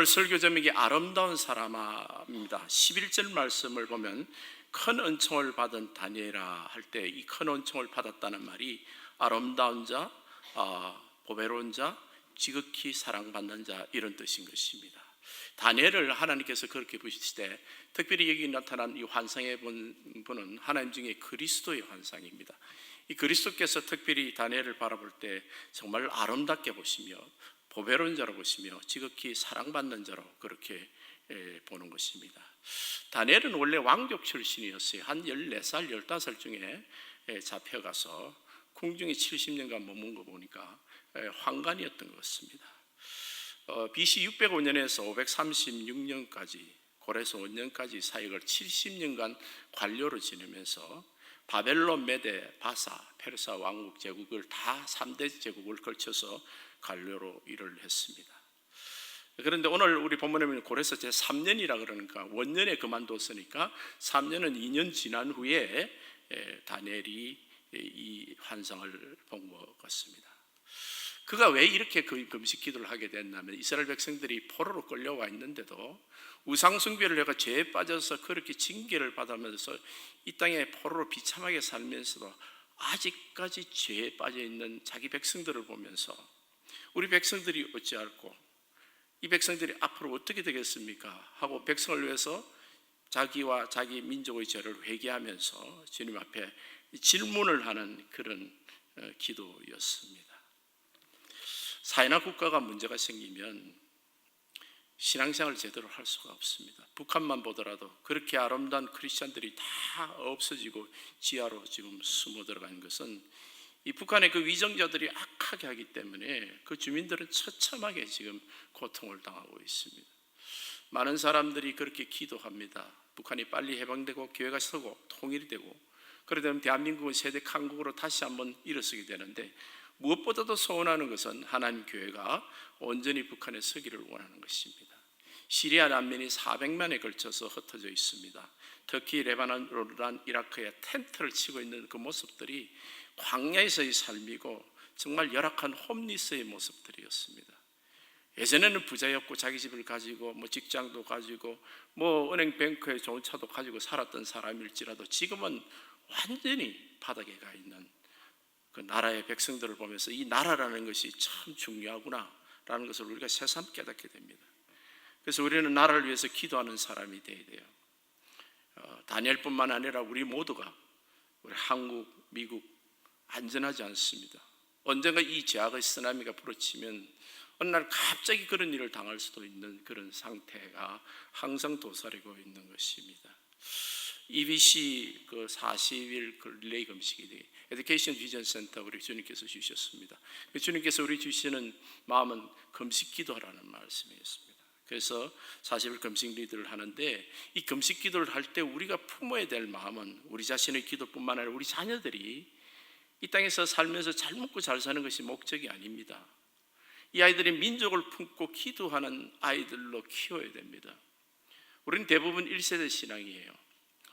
오늘 설교 제목이 아름다운 사람입니다. 11절 말씀을 보면 큰 은총을 받은 다니엘아 할 때 이 큰 은총을 받았다는 말이 아름다운 자, 아, 보배로운 자, 지극히 사랑받는 자 이런 뜻인 것입니다. 다니엘을 하나님께서 그렇게 보시되 특별히 여기 나타난 이 환상의 분- 분은 하나님 중에 그리스도의 환상입니다. 이 그리스도께서 특별히 다니엘을 바라볼 때 정말 아름답게 보시며 보배로운 자로 보시며 지극히 사랑받는 자로 그렇게 예, 보는 것입니다. 다니엘은 원래 왕족 출신이었어요. 한 14살, 15살 중에 예, 잡혀가서 궁중에 70년간 머문 거 보니까 예, 황관이었던 것 같습니다. 어, BC 605년에서 536년까지 고레서 5년까지 사역을 70년간 관료로 지내면서 바벨론, 메데, 바사, 페르사 왕국 제국을 다 3대 제국을 걸쳐서 관료로 일을 했습니다. 그런데 오늘 우리 본문에 보면 고레서 제 3년이라 그러니까 원년에 그만뒀으니까 3년은 2년 지난 후에 에, 다니엘이 이 환상을 본 것 같습니다. 그가 왜 이렇게 그 금식 기도를 하게 됐냐면 이스라엘 백성들이 포로로 끌려와 있는데도 우상 숭배를 해가 죄에 빠져서 그렇게 징계를 받으면서 이 땅에 포로로 비참하게 살면서도 아직까지 죄에 빠져 있는 자기 백성들을 보면서 우리 백성들이 어찌할꼬 이 백성들이 앞으로 어떻게 되겠습니까? 하고 백성을 위해서 자기와 자기 민족의 죄를 회개하면서 주님 앞에 질문을 하는 그런 어, 기도였습니다. 사회나 국가가 문제가 생기면 신앙생활을 제대로 할 수가 없습니다. 북한만 보더라도 그렇게 아름다운 크리스천들이 다 없어지고 지하로 지금 숨어 들어간 것은 이 북한의 그 위정자들이 악하게 하기 때문에 그 주민들은 처참하게 지금 고통을 당하고 있습니다. 많은 사람들이 그렇게 기도합니다. 북한이 빨리 해방되고 교회가 서고 통일이 되고 그러면 대한민국은 세대 강국으로 다시 한번 일어서게 되는데 무엇보다도 소원하는 것은 하나님 교회가 온전히 북한에 서기를 원하는 것입니다. 시리아 난민이 400만에 걸쳐서 흩어져 있습니다. 특히 레바논, 이라크에 텐트를 치고 있는 그 모습들이 광야에서의 삶이고 정말 열악한 홈리스의 모습들이었습니다. 예전에는 부자였고 자기 집을 가지고 뭐 직장도 가지고 뭐 은행 뱅크에 좋은 차도 가지고 살았던 사람일지라도 지금은 완전히 바닥에 가 있는 그 나라의 백성들을 보면서 이 나라라는 것이 참 중요하구나라는 것을 우리가 새삼 깨닫게 됩니다. 그래서 우리는 나라를 위해서 기도하는 사람이 되어야 돼요. 어, 다니엘뿐만 아니라 우리 모두가 우리 한국, 미국 안전하지 않습니다. 언젠가 이 제약의 쓰나미가 부러치면 어느 날 갑자기 그런 일을 당할 수도 있는 그런 상태가 항상 도사리고 있는 것입니다. EBC 그 40일 그 릴레이 금식이 돼. 에듀케이션 비전 센터 우리 주님께서 주셨습니다. 그 주님께서 우리 주시는 마음은 금식 기도하라는 말씀이었습니다. 그래서 40일 금식 리드를 하는데 이 금식 기도를 할 때 우리가 품어야 될 마음은 우리 자신의 기도뿐만 아니라 우리 자녀들이 이 땅에서 살면서 잘 먹고 잘 사는 것이 목적이 아닙니다. 이 아이들이 민족을 품고 기도하는 아이들로 키워야 됩니다. 우리는 대부분 1세대 신앙이에요.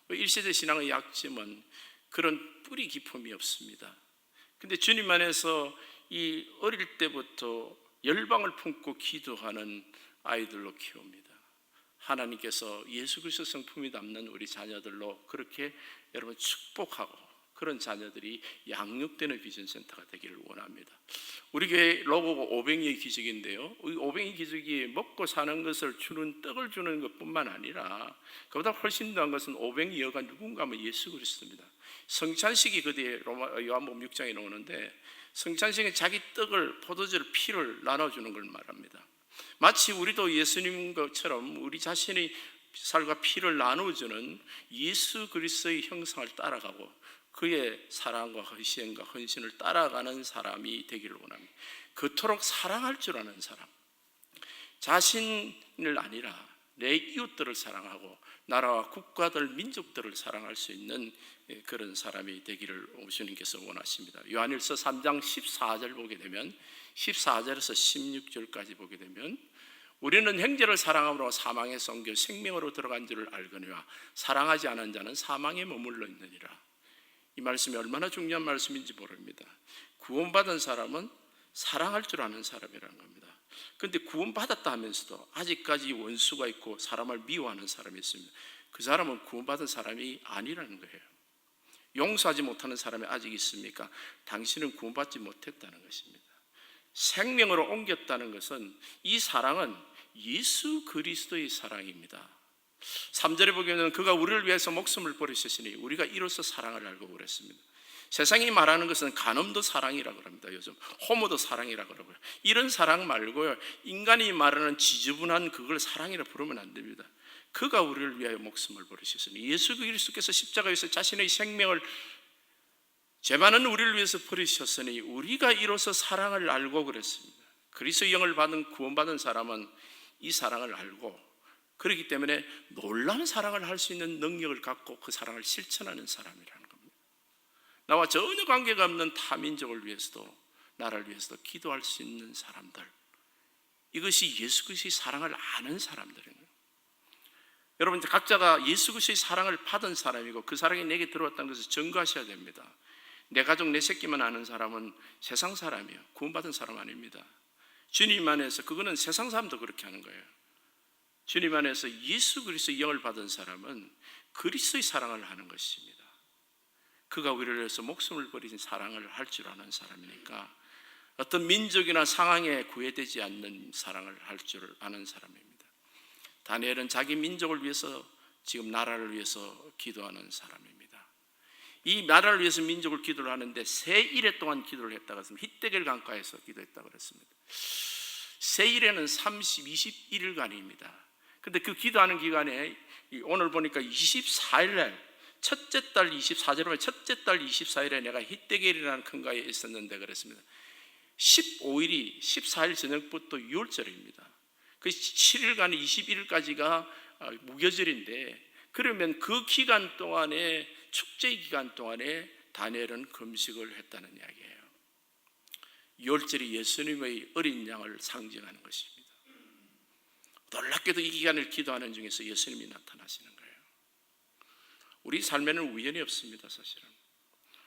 1세대 신앙의 약점은 그런 뿌리 깊음이 없습니다. 근데 주님 안에서 이 어릴 때부터 열방을 품고 기도하는 아이들로 키웁니다. 하나님께서 예수 그리스도 성품이 담는 우리 자녀들로 그렇게 여러분 축복하고 그런 자녀들이 양육되는 비전 센터가 되기를 원합니다. 우리 교회 로고가 오뱅이의 기적인데요. 이 오뱅이 기적이 먹고 사는 것을 주는 떡을 주는 것뿐만 아니라 그보다 훨씬 더한 것은 오뱅이 여가 누군가 하면 예수 그리스도입니다. 성찬식이 그 뒤에 로마 요한복음 6장에 나오는데 성찬식은 자기 떡을 포도주를 피를 나눠주는 걸 말합니다. 마치 우리도 예수님 것처럼 우리 자신의 살과 피를 나누어주는 예수 그리스도의 형상을 따라가고 그의 사랑과 희생과 헌신을 따라가는 사람이 되기를 원합니다. 그토록 사랑할 줄 아는 사람, 자신을 아니라 내 이웃들을 사랑하고 나라와 국가들, 민족들을 사랑할 수 있는 그런 사람이 되기를 주님께서 원하십니다. 요한일서 3장 14절 보게 되면 14절에서 16절까지 보게 되면 우리는 형제를 사랑함으로 사망에 옮겨 생명으로 들어간 줄을 알거니와 사랑하지 않은 자는 사망에 머물러 있느니라. 이 말씀이 얼마나 중요한 말씀인지 모릅니다. 구원받은 사람은 사랑할 줄 아는 사람이라는 겁니다. 근데 구원받았다 하면서도 아직까지 원수가 있고 사람을 미워하는 사람이 있습니다. 그 사람은 구원받은 사람이 아니라는 거예요. 용서하지 못하는 사람이 아직 있습니까? 당신은 구원받지 못했다는 것입니다. 생명으로 옮겼다는 것은 이 사랑은 예수 그리스도의 사랑입니다. 3절에 보면 그가 우리를 위해서 목숨을 버리셨으니 우리가 이로써 사랑을 알고 그랬습니다. 세상이 말하는 것은 간음도 사랑이라고 합니다. 요즘 호모도 사랑이라고 그러고요. 이런 사랑 말고요. 인간이 말하는 지저분한 그걸 사랑이라 부르면 안 됩니다. 그가 우리를 위하여 목숨을 버리셨으니 예수 그리스도께서 십자가에서 자신의 생명을 죄 많은 우리를 위해서 버리셨으니 우리가 이로써 사랑을 알고 그랬습니다. 그리스도의 영을 받은 구원받은 사람은 이 사랑을 알고 그렇기 때문에 놀라운 사랑을 할 수 있는 능력을 갖고 그 사랑을 실천하는 사람이라는 겁니다. 나와 전혀 관계가 없는 타민족을 위해서도 나라를 위해서도 기도할 수 있는 사람들. 이것이 예수 그리스도의 사랑을 아는 거예요. 여러분 각자가 예수 그리스도의 사랑을 받은 사람이고 그 사랑이 내게 들어왔다는 것을 증거하셔야 됩니다. 내 가족 내 새끼만 아는 사람은 세상 사람이에요. 구원받은 사람 아닙니다. 주님 안에서 그거는 세상 사람도 그렇게 하는 거예요. 주님 안에서 예수 그리스도의 영을 받은 사람은 그리스도의 사랑을 하는 것입니다. 그가 우리를 위해서 목숨을 버리신 사랑을 할 줄 아는 사람이니까 어떤 민족이나 상황에 구애되지 않는 사랑을 할 줄 아는 사람입니다. 다니엘은 자기 민족을 위해서 지금 나라를 위해서 기도하는 사람입니다. 이 나라를 위해서 민족을 기도를 하는데 세 일에 동안 기도를 했다고 했습니다. 히데겔 강가에서 기도했다고 그랬습니다. 세 일에는 30, 21일간입니다. 근데 그 기도하는 기간에 오늘 보니까 24일 날 첫째 달 24절에 보면 첫째 달 24일에 내가 히데겔이라는 큰 가에 있었는데 그랬습니다. 15일이 14일 저녁부터 6월절입니다. 그 7일간 21일까지가 무교절인데 그러면 그 기간 동안에 축제 기간 동안에 다니엘은 금식을 했다는 이야기예요. 6월절이 예수님의 어린 양을 상징하는 것입니다. 놀랍게도 이 기간을 기도하는 중에서 예수님이 나타나시는 거예요. 우리 삶에는 우연이 없습니다, 사실은.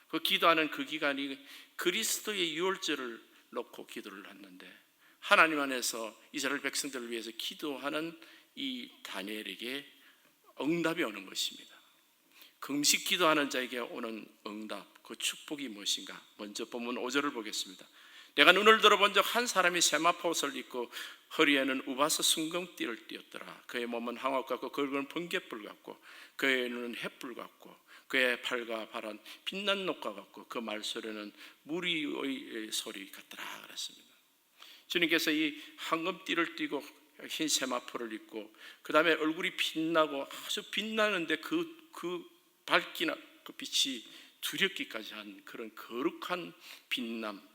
그 기도하는 그 기간이 그리스도의 유월절을 놓고 기도를 했는데 하나님 안에서 이스라엘 백성들을 위해서 기도하는 이 다니엘에게 응답이 오는 것입니다. 금식 기도하는 자에게 오는 응답, 그 축복이 무엇인가? 먼저 본문 5절을 보겠습니다. 내가 눈을 들어본 적 한 사람이 세마포 옷을 입고 허리에는 우바서 순금띠를 띄었더라. 그의 몸은 항옥 같고 그 얼굴은 번개불 같고 그의 눈은 햇불 같고 그의 팔과 발은 빛난 녹과 같고 그 말소리는 무리의 소리 같더라 그랬습니다. 주님께서 이 황금띠를 띠고 흰 세마포를 입고 그 다음에 얼굴이 빛나고 아주 빛나는데 그, 그 밝기나 그 빛이 두렵기까지 한 그런 거룩한 빛남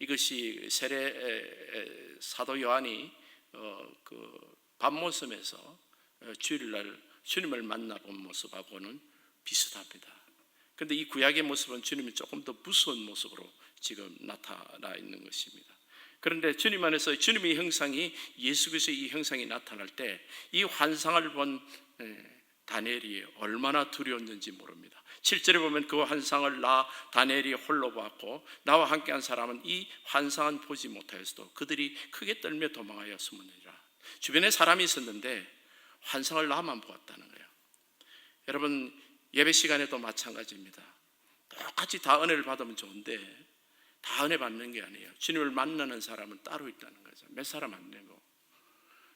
이것이 세례 사도 요한이 어, 그 밤모섬에서 어, 주일날 주님을 만나본 모습하고는 비슷합니다. 그런데 이 구약의 모습은 주님이 조금 더 무서운 모습으로 지금 나타나 있는 것입니다. 그런데 주님 안에서 주님의 형상이 예수 그리스도의 이 형상이 나타날 때 이 환상을 본 다니엘이 얼마나 두려웠는지 모릅니다. 7절에 보면 그 환상을 나 다니엘이 홀로 봤고 나와 함께한 사람은 이 환상은 보지 못하였어도 그들이 크게 떨며 도망하여 숨으니라. 주변에 사람이 있었는데 환상을 나만 보았다는 거예요. 여러분 예배 시간에도 마찬가지입니다. 똑같이 다 은혜를 받으면 좋은데 다 은혜 받는 게 아니에요. 주님을 만나는 사람은 따로 있다는 거죠. 몇 사람 안 되고.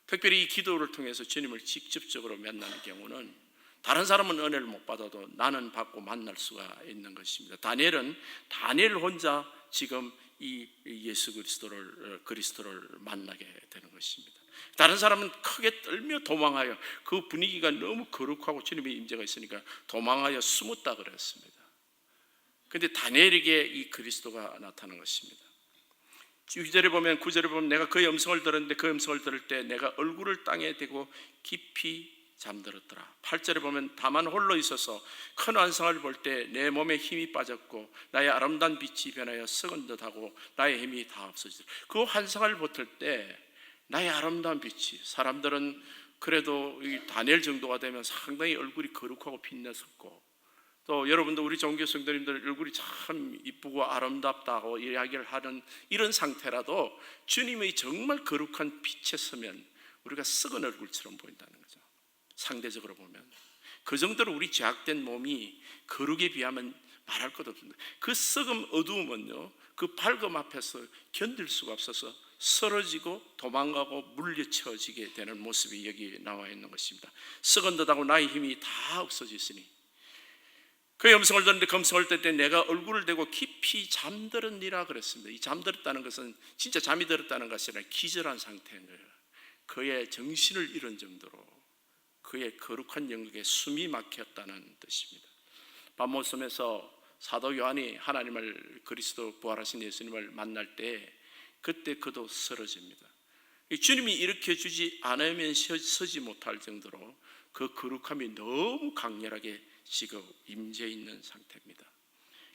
특별히 이 기도를 통해서 주님을 직접적으로 만나는 경우는 다른 사람은 은혜를 못 받아도 나는 받고 만날 수가 있는 것입니다. 다니엘은 다니엘 혼자 지금 이 예수 그리스도를 그리스도를 만나게 되는 것입니다. 다른 사람은 크게 떨며 도망하여 그 분위기가 너무 거룩하고 주님의 임재가 있으니까 도망하여 숨었다 그랬습니다. 근데 다니엘에게 이 그리스도가 나타난 것입니다. 6절에 보면 9절에 보면 내가 그의 음성을 들었는데 그 음성을 들을 때 내가 얼굴을 땅에 대고 깊이 잠들었더라. 8절에 보면 다만 홀로 있어서 큰 환상을 볼 때 내 몸에 힘이 빠졌고 나의 아름다운 빛이 변하여 썩은 듯하고 나의 힘이 다 없어지더라. 그 환상을 보틀 때 나의 아름다운 빛이 사람들은 그래도 이 다니엘 정도가 되면 상당히 얼굴이 거룩하고 빛났었고 또 여러분도 우리 종교 성도님들 얼굴이 참 이쁘고 아름답다고 이야기를 하는 이런 상태라도 주님의 정말 거룩한 빛에 서면 우리가 썩은 얼굴처럼 보인다는 거죠. 상대적으로 보면 그 정도로 우리 죄악된 몸이 거룩에 비하면 말할 것 없습니다. 그 썩음 어두움은요, 그 밝음 앞에서 견딜 수가 없어서 쓰러지고 도망가고 물리쳐지게 되는 모습이 여기 나와 있는 것입니다. 썩은 듯하고 나의 힘이 다 없어졌으니 그 염성을 듣는데 검성을 뜰때 내가 얼굴을 대고 깊이 잠들었니라 그랬습니다. 이 잠들었다는 것은 진짜 잠이 들었다는 것이 아니라 기절한 상태인 거예요. 그의 정신을 잃은 정도로 그의 거룩한 영역에 숨이 막혔다는 뜻입니다. 밤모섬에서 사도 요한이 하나님을 그리스도 부활하신 예수님을 만날 때 그때 그도 쓰러집니다. 이 주님이 일으켜 주지 않으면 서- 서지 못할 정도로 그 거룩함이 너무 강렬하게 지금 임재 있는 상태입니다.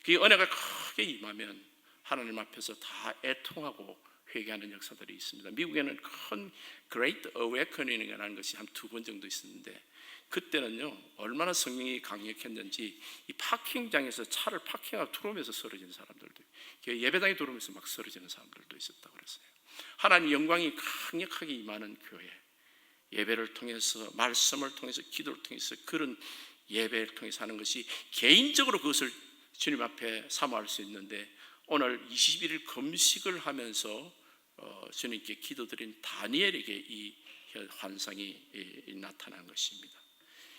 그 은혜가 크게 임하면 하나님 앞에서 다 애통하고 회개하는 역사들이 있습니다. 미국에는 큰 Great Awakening이라는 것이 한 두 번 정도 있었는데 그때는요 얼마나 성령이 강력했는지 이 파킹장에서 차를 파킹하고 들어오면서 쓰러진 사람들도 있고, 예배당에 들어오면서 막 쓰러지는 사람들도 있었다고 그랬어요. 하나님 영광이 강력하게 임하는 교회 예배를 통해서 말씀을 통해서 기도를 통해서 그런 예배를 통해서 하는 것이 개인적으로 그것을 주님 앞에 사모할 수 있는데 오늘 21일 금식을 하면서 어, 주님께 기도드린 다니엘에게 이 환상이 이, 나타난 것입니다.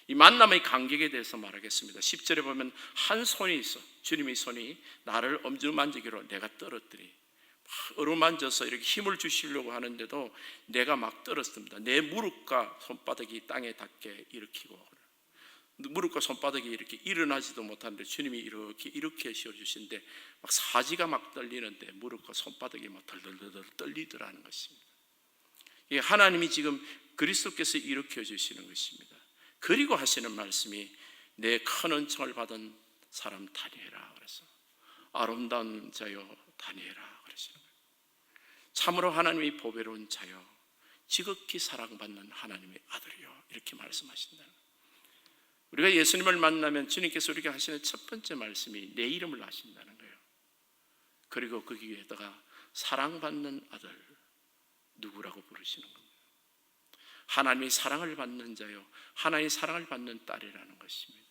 이 만남의 간격에 대해서 말하겠습니다. 10절에 보면 한 손이 있어. 주님의 손이 나를 엄지로 만지기로 내가 떨어뜨리. 막 어루만져서 이렇게 힘을 주시려고 하는데도 내가 막 떨었습니다. 내 무릎과 손바닥이 땅에 닿게 일으키고 무릎과 손바닥이 이렇게 일어나지도 못하는데 주님이 이렇게 이렇게 씌워 주신데 막 사지가 막 떨리는데 무릎과 손바닥이 막 덜덜덜 떨리더라는 것입니다. 이 하나님이 지금 그리스도께서 일으켜 주시는 것입니다. 그리고 하시는 말씀이 내 큰 은총을 받은 사람 다니엘아 그래서 아름다운 자요 다니엘아 그러시는 거예요. 참으로 하나님이 보배로운 자요 지극히 사랑받는 하나님의 아들이요 이렇게 말씀하신다는 거예요. 우리가 예수님을 만나면 주님께서 우리가 하시는 첫 번째 말씀이 내 이름을 아신다는 거예요. 그리고 거기에다가 사랑받는 아들 누구라고 부르시는 겁니다. 하나님의 사랑을 받는 자요, 하나님의 사랑을 받는 딸이라는 것입니다.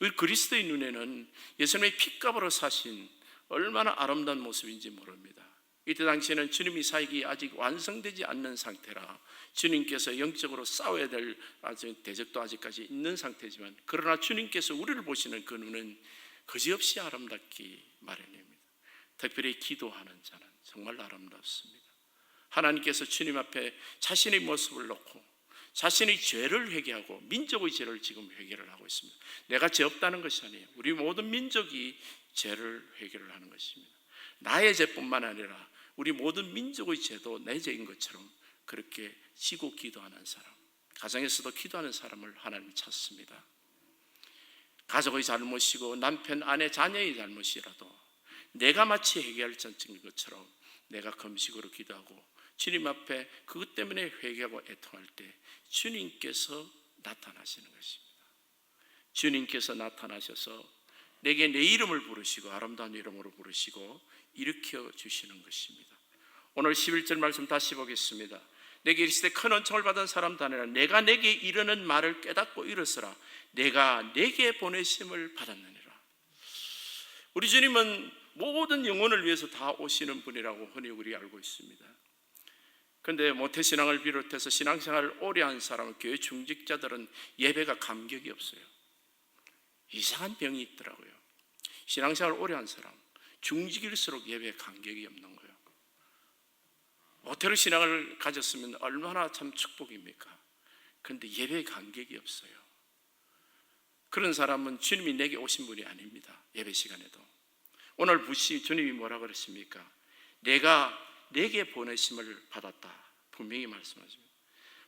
우리 그리스도의 눈에는 예수님의 핏값으로 사신 얼마나 아름다운 모습인지 모릅니다. 이때 당시에는 주님이 사역이 아직 완성되지 않는 상태라 주님께서 영적으로 싸워야 될 아직 대적도 아직까지 있는 상태지만 그러나 주님께서 우리를 보시는 그 눈은 거지없이 아름답기 마련입니다. 특별히 기도하는 자는 정말 아름답습니다. 하나님께서 주님 앞에 자신의 모습을 놓고 자신의 죄를 회개하고 민족의 죄를 지금 회개를 하고 있습니다. 내가 죄 없다는 것이 아니에요. 우리 모든 민족이 죄를 회개를 하는 것입니다. 나의 죄뿐만 아니라 우리 모든 민족의 죄도 내 죄인 것처럼 그렇게 지고 기도하는 사람, 가정에서도 기도하는 사람을 하나님이 찾습니다. 가족의 잘못이고 남편, 아내, 자녀의 잘못이라도 내가 마치 해결할 전적인 것처럼 내가 금식으로 기도하고 주님 앞에 그것 때문에 회개하고 애통할 때 주님께서 나타나시는 것입니다. 주님께서 나타나셔서 내게 내 이름을 부르시고 아름다운 이름으로 부르시고 일으켜 주시는 것입니다. 오늘 11절 말씀 다시 보겠습니다. 내게 이르시되 큰 은총을 받은 사람 다니라 내가 내게 이르는 말을 깨닫고 일어서라 내가 내게 보내심을 받았느니라. 우리 주님은 모든 영혼을 위해서 다 오시는 분이라고 흔히 우리 알고 있습니다. 그런데 모태신앙을 비롯해서 신앙생활을 오래 한 사람, 교회 중직자들은 예배가 감격이 없어요. 이상한 병이 있더라고요. 신앙생활 오래 한 사람, 중직일수록 예배에 감격이 없는 거예요. 모태로 신앙을 가졌으면 얼마나 참 축복입니까? 그런데 예배에 감격이 없어요. 그런 사람은 주님이 내게 오신 분이 아닙니다. 예배 시간에도. 오늘 부시 주님이 뭐라 그랬습니까? 내가 내게 보내심을 받았다. 분명히 말씀하십니다.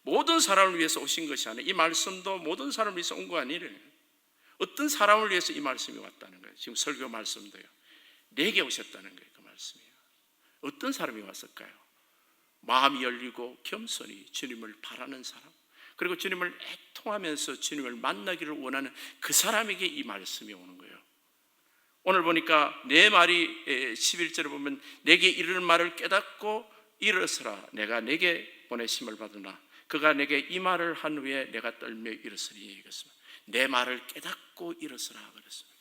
모든 사람을 위해서 오신 것이 아니에요. 이 말씀도 모든 사람을 위해서 온 거 아니래요. 어떤 사람을 위해서 이 말씀이 왔다는 거예요. 지금 설교 말씀도요. 내게 오셨다는 거예요. 그 말씀이요. 어떤 사람이 왔을까요? 마음이 열리고 겸손히 주님을 바라는 사람, 그리고 주님을 애통하면서 주님을 만나기를 원하는 그 사람에게 이 말씀이 오는 거예요. 오늘 보니까 내 말이 11절에 보면 내게 이르는 말을 깨닫고 일어서라 내가 내게 보내심을 받으나 그가 내게 이 말을 한 후에 내가 떨며 일어서니 이것입니다. 내 말을 깨닫고 일어서라 그랬습니다.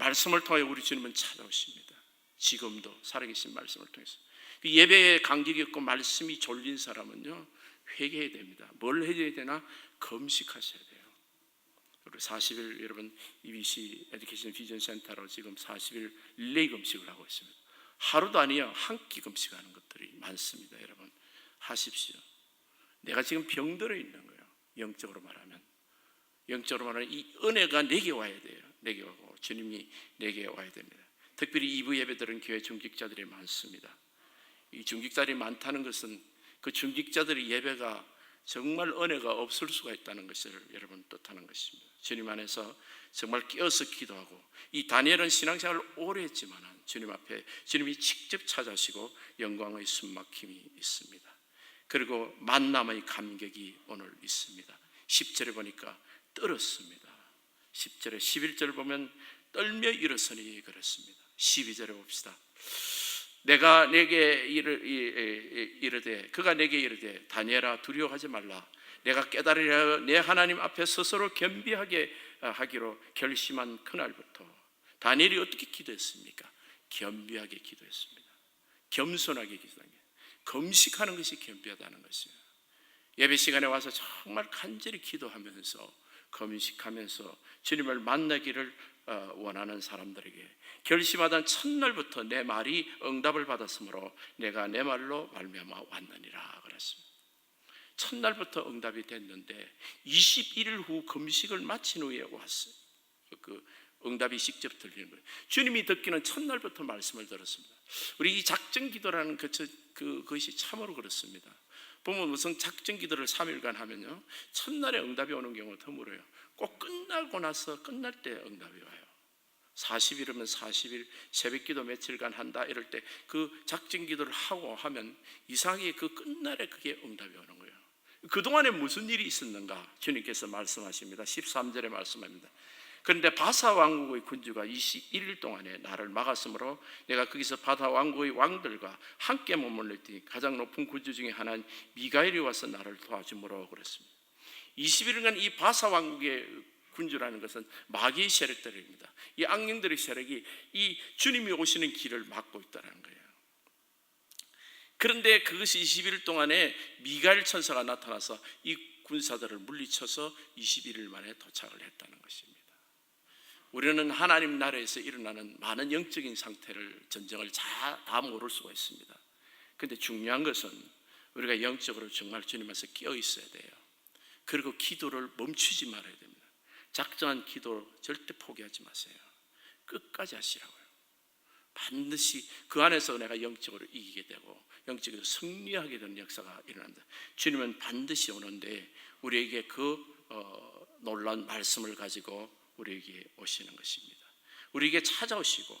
말씀을 통해 우리 주님은 찾아오십니다. 지금도 살아계신 말씀을 통해서 그 예배에 간격이 없고 말씀이 졸린 사람은요 회개해야 됩니다. 뭘 해야 되나 금식하셔야 돼요. 우리 40일 여러분 EBC 에듀케이션 비전 센터로 지금 40일 릴레이 금식을 하고 있습니다. 하루도 아니요 한끼 금식하는 것들이 많습니다. 여러분 하십시오. 내가 지금 병들어 있는 거예요. 영적으로 말하면 영적으로 말하면 이 은혜가 내게 와야 돼요. 내게 오고 주님이 내게 와야 됩니다. 특별히 2부 예배들은 교회 중직자들이 많습니다. 이 중직자들이 많다는 것은 그 중직자들의 예배가 정말 은혜가 없을 수가 있다는 것을 여러분 뜻하는 것입니다. 주님 안에서 정말 깨어서 기도하고 이 다니엘은 신앙생활을 오래 했지만 주님 앞에 주님이 직접 찾아시고 영광의 숨막힘이 있습니다. 그리고 만남의 감격이 오늘 있습니다. 10절에 보니까 떨었습니다. 10절에 11절 보면 떨며 일어서니 그랬습니다. 12절에 봅시다. 내가 내게 이르, 이르되 그가 내게 이르되 다니엘아 두려워하지 말라 내가 깨달으려 내 하나님 앞에 스스로 겸비하게 하기로 결심한 그날부터 다니엘이 어떻게 기도했습니까? 겸비하게 기도했습니다. 겸손하게 기도한 게 금식하는 것이 겸비하다는 것이에요. 예배 시간에 와서 정말 간절히 기도하면서 금식하면서 주님을 만나기를 어, 원하는 사람들에게 결심하던 첫날부터 내 말이 응답을 받았으므로 내가 내 말로 말미암아 왔느니라 그랬습니다. 첫날부터 응답이 됐는데 21일 후 금식을 마친 후에 왔어요. 그 응답이 직접 들리는 거예요. 주님이 듣기는 첫날부터 말씀을 들었습니다. 우리 이 작전 기도라는 그, 그, 그 것이 참으로 그렇습니다. 보면 무슨 작전 기도를 3일간 하면요. 첫날에 응답이 오는 경우가 드물어요. 꼭 끝나고 나서 끝날 때 응답이 와요. 40일이면 40일 새벽 기도 며칠간 한다 이럴 때 그 작전 기도를 하고 하면 이상하게 그 끝날에 그게 응답이 오는 거예요. 그동안에 무슨 일이 있었는가 주님께서 말씀하십니다. 13절에 말씀합니다. 그런데 바사 왕국의 군주가 21일 동안에 나를 막았으므로 내가 거기서 바사 왕국의 왕들과 함께 머물렀더니 가장 높은 군주 중에 하나인 미가엘이 와서 나를 도와주므로 그랬습니다. 21일간 이 바사 왕국의 군주라는 것은 마귀의 세력들입니다. 이 악령들의 세력이 이 주님이 오시는 길을 막고 있다는 거예요. 그런데 그것이 21일 동안에 미가엘 천사가 나타나서 이 군사들을 물리쳐서 21일 만에 도착을 했다는 것입니다. 우리는 하나님 나라에서 일어나는 많은 영적인 상태를 전쟁을 다 모를 수가 있습니다. 근데 중요한 것은 우리가 영적으로 정말 주님께서 끼어 있어야 돼요. 그리고 기도를 멈추지 말아야 됩니다. 작정한 기도 절대 포기하지 마세요. 끝까지 하시라고요. 반드시 그 안에서 내가 영적으로 이기게 되고 영적으로 승리하게 되는 역사가 일어납니다. 주님은 반드시 오는데 우리에게 그 어, 놀라운 말씀을 가지고 우리에게 오시는 것입니다. 우리에게 찾아오시고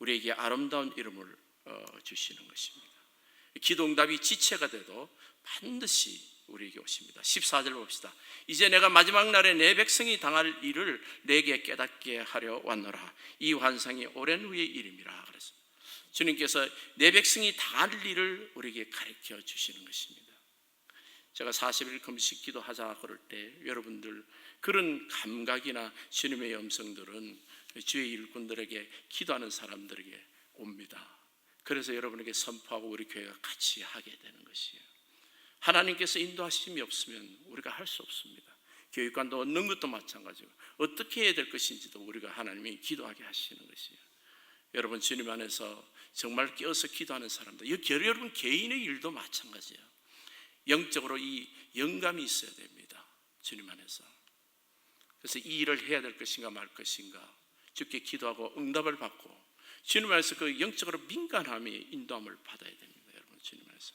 우리에게 아름다운 이름을 어, 주시는 것입니다. 기도응답이 지체가 돼도 반드시 우리에게 오십니다. 14절 봅시다. 이제 내가 마지막 날에 내 백성이 당할 일을 내게 깨닫게 하려 왔노라. 이 환상이 오랜 후의 일임이라 그랬어. 주님께서 내 백성이 당할 일을 우리에게 가르쳐 주시는 것입니다. 제가 40일 금식 기도하자 그럴 때 여러분들 그런 감각이나 주님의 음성들은 주의 일꾼들에게 기도하는 사람들에게 옵니다. 그래서 여러분에게 선포하고 우리 교회가 같이 하게 되는 것이에요. 하나님께서 인도하심이 없으면 우리가 할 수 없습니다. 교육관도 얻는 것도 마찬가지고 어떻게 해야 될 것인지도 우리가 하나님이 기도하게 하시는 것이에요. 여러분 주님 안에서 정말 깨어서 기도하는 사람들, 여러분 개인의 일도 마찬가지예요. 영적으로 이 영감이 있어야 됩니다. 주님 안에서. 그래서 이 일을 해야 될 것인가 말 것인가 주께 기도하고 응답을 받고 주님 안에서 그 영적으로 민감함이 인도함을 받아야 됩니다. 여러분 주님 안에서.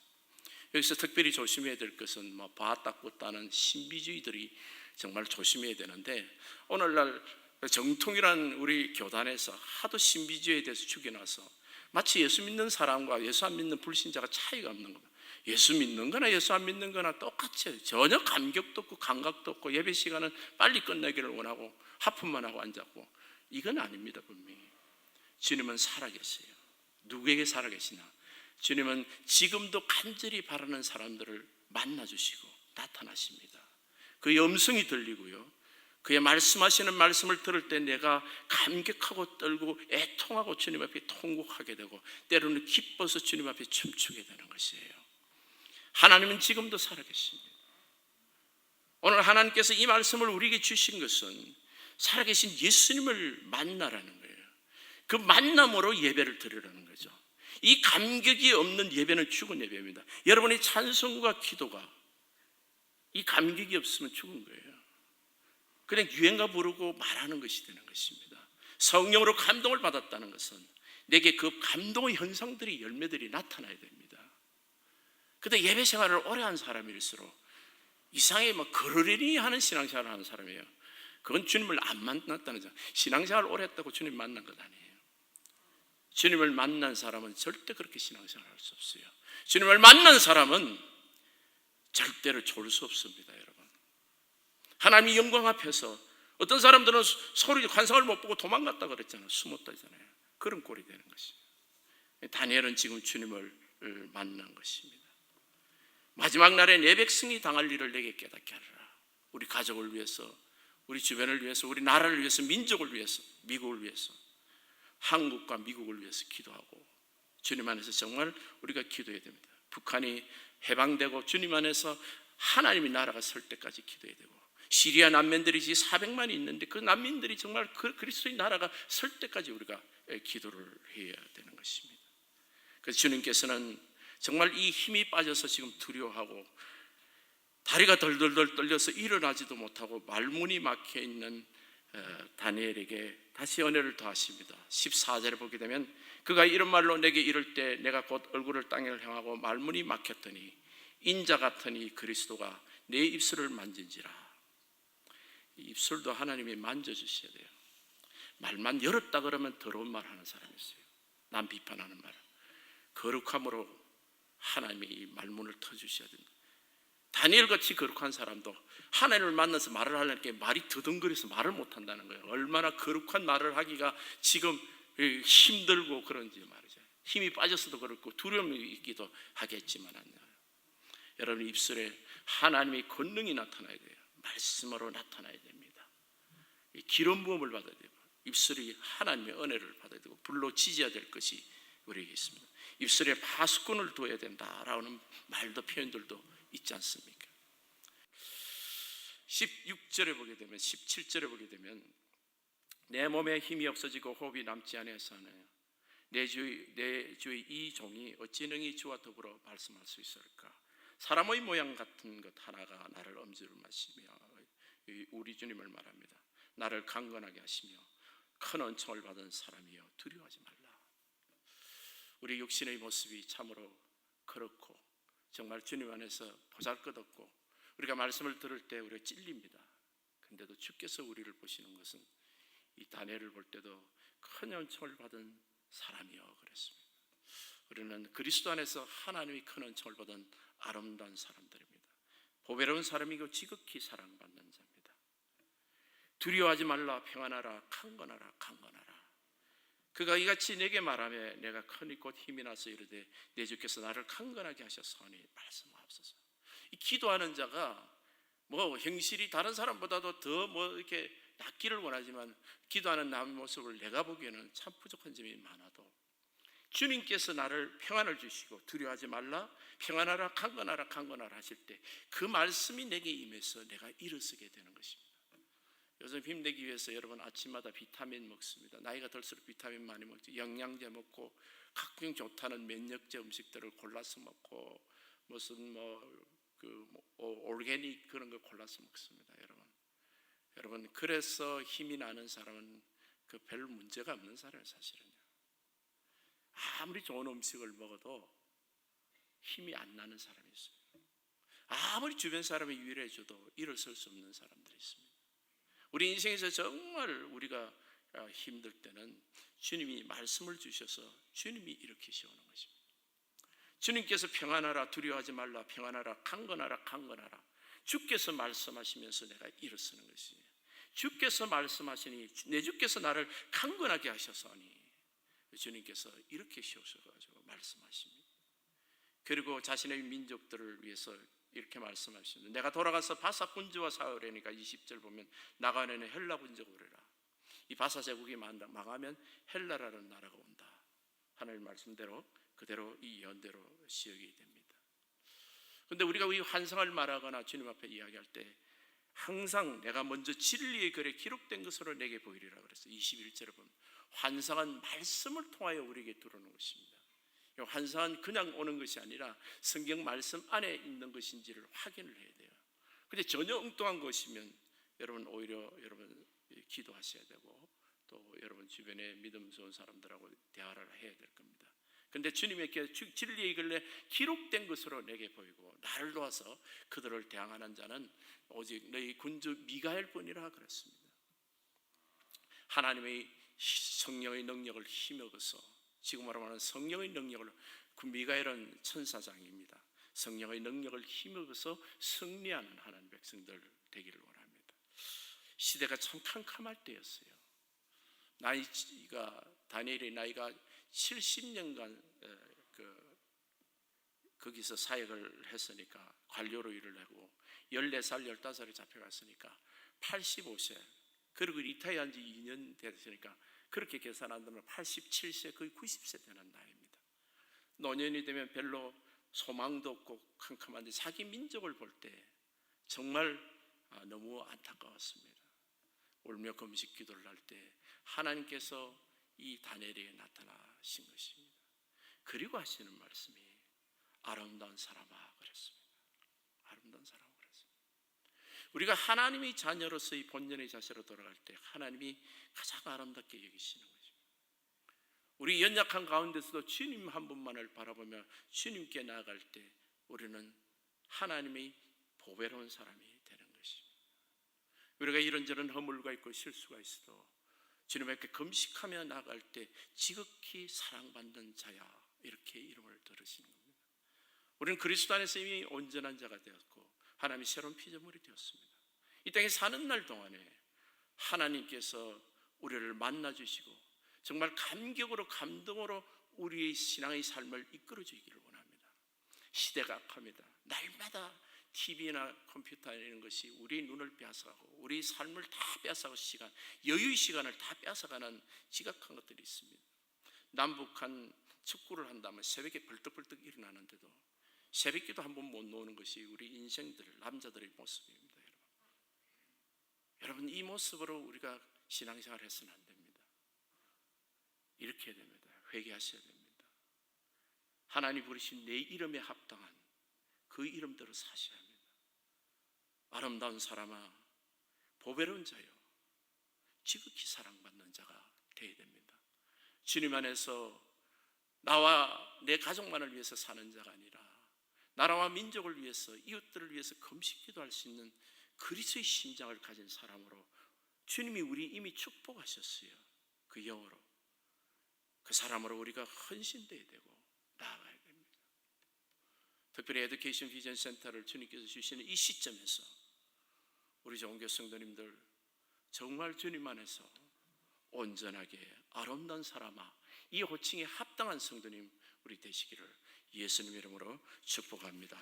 여기서 특별히 조심해야 될 것은 뭐 봤다 꽂다는 신비주의들이 정말 조심해야 되는데 오늘날 정통이란 우리 교단에서 하도 신비주의에 대해서 죽여놔서 마치 예수 믿는 사람과 예수 안 믿는 불신자가 차이가 없는 겁니다. 예수 믿는 거나 예수 안 믿는 거나 똑같이 전혀 감격도 없고 감각도 없고 예배 시간은 빨리 끝내기를 원하고 하품만 하고 앉았고 이건 아닙니다 분명히. 주님은 살아계세요. 누구에게 살아계시나 주님은 지금도 간절히 바라는 사람들을 만나주시고 나타나십니다 그의 음성이 들리고요 그의 말씀하시는 말씀을 들을 때 내가 감격하고 떨고 애통하고 주님 앞에 통곡하게 되고 때로는 기뻐서 주님 앞에 춤추게 되는 것이에요 하나님은 지금도 살아계십니다. 오늘 하나님께서 이 말씀을 우리에게 주신 것은 살아계신 예수님을 만나라는 거예요. 그 만남으로 예배를 드리라는 거죠. 이 감격이 없는 예배는 죽은 예배입니다. 여러분의 찬송과 기도가 이 감격이 없으면 죽은 거예요. 그냥 유행가 부르고 말하는 것이 되는 것입니다. 성령으로 감동을 받았다는 것은 내게 그 감동의 현상들이 열매들이 나타나야 됩니다. 근데 예배 생활을 오래 한 사람일수록 이상하게 막 그러려니 하는 신앙생활을 하는 사람이에요. 그건 주님을 안 만났다는 점. 신앙생활 오래 했다고 주님 만난 것 아니에요. 주님을 만난 사람은 절대 그렇게 신앙생활 할 수 없어요. 주님을 만난 사람은 절대로 좋을 수 없습니다, 여러분. 하나님의 영광 앞에서 어떤 사람들은 소리 관상을 못 보고 도망갔다 그랬잖아요. 숨었다잖아요. 그런 꼴이 되는 것이에요. 다니엘은 지금 주님을 만난 것입니다. 마지막 날에 내 백성이 당할 일을 내게 깨닫게 하라. 우리 가족을 위해서, 우리 주변을 위해서, 우리 나라를 위해서, 민족을 위해서, 미국을 위해서, 한국과 미국을 위해서 기도하고 주님 안에서 정말 우리가 기도해야 됩니다. 북한이 해방되고 주님 안에서 하나님의 나라가 설 때까지 기도해야 되고 시리아 난민들이 지금 400만이 있는데 그 난민들이 정말 그 그리스도의 나라가 설 때까지 우리가 기도를 해야 되는 것입니다. 그래서 주님께서는 정말 이 힘이 빠져서 지금 두려워하고 다리가 덜덜덜 떨려서 일어나지도 못하고 말문이 막혀 있는 어, 다니엘에게 다시 은혜를 더하십니다. 14절에 보게 되면 그가 이런 말로 내게 이를 때 내가 곧 얼굴을 땅에 향하고 말문이 막혔더니 인자 같으니 그리스도가 내 입술을 만진지라. 입술도 하나님이 만져주셔야 돼요. 말만 열었다 그러면 더러운 말 하는 사람이 있어요. 남 비판하는 말. 거룩함으로 하나님이 말문을 터주셔야 됩니다. 다니엘 같이 거룩한 사람도 하나님을 만나서 말을 하려니까 말이 더듬거려서 말을 못한다는 거예요. 얼마나 거룩한 말을 하기가 지금 힘들고 그런지 말이죠. 힘이 빠져서도 그렇고 두려움이 있기도 하겠지만 여러분 입술에 하나님의 권능이 나타나야 돼요. 말씀으로 나타나야 됩니다. 기름 부음을 받아야 되고 입술이 하나님의 은혜를 받아야 되고 불로 지져야 될 것이 우리에게 있습니다. 입술에 파수꾼을 둬야 된다라는 말도 표현들도 있지 않습니까? 16절에 보게 되면 17절에 보게 되면 내 몸에 힘이 없어지고 호흡이 남지 하네요. 내 주의 내 주의 이 종이 어찌 능히 주와 더불어 말씀할 수 있을까? 사람의 모양 같은 것 하나가 나를 엄지를 마시며 우리 주님을 말합니다. 나를 강건하게 하시며 큰 은총을 받은 사람이여 두려워하지 말라. 우리 육신의 모습이 참으로 그렇고 정말 주님 안에서 보잘것없고 우리가 말씀을 들을 때 우리가 찔립니다. 근데도 주께서 우리를 보시는 것은 이 다니엘을 볼 때도 큰 은총을 받은 사람이여 그랬습니다. 우리는 그리스도 안에서 하나님이 큰 은총을 받은 아름다운 사람들입니다. 보배로운 사람이고 지극히 사랑받는 자입니다. 두려워하지 말라 평안하라 강건하라 강건하라. 그가 이같이 내게 말하며 내가 크니 곧 힘이 나서 이르되 내 주께서 나를 강건하게 하셨사오니 말씀하옵소서. 이 기도하는 자가 뭐 형실이 다른 사람보다도 더 뭐 이렇게 낫기를 원하지만 기도하는 남의 모습을 내가 보기에는 참 부족한 점이 많아도 주님께서 나를 평안을 주시고 두려워하지 말라 평안하라 강건하라 강건하라 하실 때 그 말씀이 내게 임해서 내가 일어서게 되는 것입니다. 요즘 힘내기 위해서 여러분 아침마다 비타민 먹습니다. 나이가 들수록 비타민 많이 먹죠. 영양제 먹고 각종 좋다는 면역제 음식들을 골라서 먹고 무슨 뭐그 뭐 올게닉 그런 걸 골라서 먹습니다, 여러분. 여러분 그래서 힘이 나는 사람은 그 별 문제가 없는 사람이에요, 사실은요. 아무리 좋은 음식을 먹어도 힘이 안 나는 사람이 있어요. 아무리 주변 사람이 위로해줘도 일어설 수 없는 사람들이 있습니다. 우리 인생에서 정말 우리가 힘들 때는 주님이 말씀을 주셔서 주님이 일으키시오는 것입니다. 주님께서 평안하라 두려워하지 말라 평안하라 강건하라 강건하라 주께서 말씀하시면서 내가 일어서는 것이에요. 주께서 말씀하시니 내 주께서 나를 강건하게 하셔서니 주님께서 이렇게 쉬우셔가지고 말씀하십니다. 그리고 자신의 민족들을 위해서 이렇게 말씀하십니다. 내가 돌아가서 바사 군주와 싸우려니까 20절 보면 나가는 헬라 군주가 오래라. 이 바사 제국이 망하면 헬라라는 나라가 온다. 하나님 말씀대로 그대로 이 연대로 시역이 됩니다. 근데 우리가 이 환상을 말하거나 주님 앞에 이야기할 때 항상 내가 먼저 진리의 글에 기록된 것으로 내게 보이리라 그랬어요. 21절에 보면 환상은 말씀을 통하여 우리에게 들어오는 것입니다. 이 환상은 그냥 오는 것이 아니라 성경 말씀 안에 있는 것인지를 확인을 해야 돼요. 근데 전혀 엉뚱한 것이면 여러분 오히려 여러분 기도하셔야 되고 또 여러분 주변에 믿음 좋은 사람들하고 대화를 해야 될 겁니다. 근데 주님에게 진리의 글에 기록된 것으로 내게 보이고 나를 도와서 그들을 대항하는 자는 오직 너희 군주 미가엘 뿐이라 그랬습니다. 하나님의 성령의 능력을 힘입어서 지금 말하는 성령의 능력을 그 미가엘은 천사장입니다. 성령의 능력을 힘입어서 승리하는 하나님 백성들 되기를 원합니다. 시대가 참 캄캄할 때였어요. 나이가 다니엘의 나이가 70년간 그 거기서 사역을 했으니까 관료로 일을 하고 14살, 15살에 잡혀갔으니까 85세 그리고 리타이어한 지 2년 됐으니까 그렇게 계산한다면 87세 거의 90세 되는 나이입니다. 노년이 되면 별로 소망도 없고 캄캄한데 자기 민족을 볼 때 정말 아, 너무 안타까웠습니다. 울며 금식 기도를 할 때 하나님께서 이 다니엘에게 나타나신 것입니다. 그리고 하시는 말씀이 아름다운 사람아 그랬습니다. 아름다운 사람 그랬습니다. 우리가 하나님의 자녀로서의 본연의 자세로 돌아갈 때 하나님이 가장 아름답게 여기시는 것입니다. 우리 연약한 가운데서도 주님 한 분만을 바라보며 주님께 나아갈 때 우리는 하나님의 보배로운 사람이 되는 것입니다. 우리가 이런저런 허물과 있고 실수가 있어도 주님에게 금식하며 나갈 때 지극히 사랑받는 자야 이렇게 이름을 들으시는 겁니다. 우리는 그리스도 안에서 이미 온전한 자가 되었고 하나님이 새로운 피조물이 되었습니다. 이 땅에 사는 날 동안에 하나님께서 우리를 만나 주시고 정말 감격으로 감동으로 우리의 신앙의 삶을 이끌어 주기를 원합니다. 시대가 악합니다. 날마다 TV나 컴퓨터에 있는 것이 우리 눈을 빼앗아가고 우리 삶을 다 빼앗아가고 시간, 여유의 시간을 다 빼앗아가는 지각한 것들이 있습니다. 남북한 축구를 한다면 새벽에 벌떡벌떡 일어나는데도 새벽기도 한 번 못 노는 것이 우리 인생들, 남자들의 모습입니다. 여러분. 여러분 이 모습으로 우리가 신앙생활 해서는 안 됩니다. 이렇게 해야 됩니다. 회개하셔야 됩니다. 하나님 부르신 내 이름에 합당한 그 이름대로 사셔야 합니다. 아름다운 사람아, 보배로운 자요. 지극히 사랑받는 자가 되어야 됩니다. 주님 안에서 나와 내 가족만을 위해서 사는 자가 아니라 나라와 민족을 위해서 이웃들을 위해서 금식 기도 할 수 있는 그리스의 심장을 가진 사람으로 주님이 우리 이미 축복하셨어요. 그 영으로. 그 사람으로 우리가 헌신돼야 되고 나아가야 됩니다. 특별히 에듀케이션 비전 센터를 주님께서 주시는 이 시점에서 우리 종교 성도님들 정말 주님 안에서 온전하게 아름다운 사람아 이 호칭에 합당한 성도님 우리 되시기를 예수님 이름으로 축복합니다.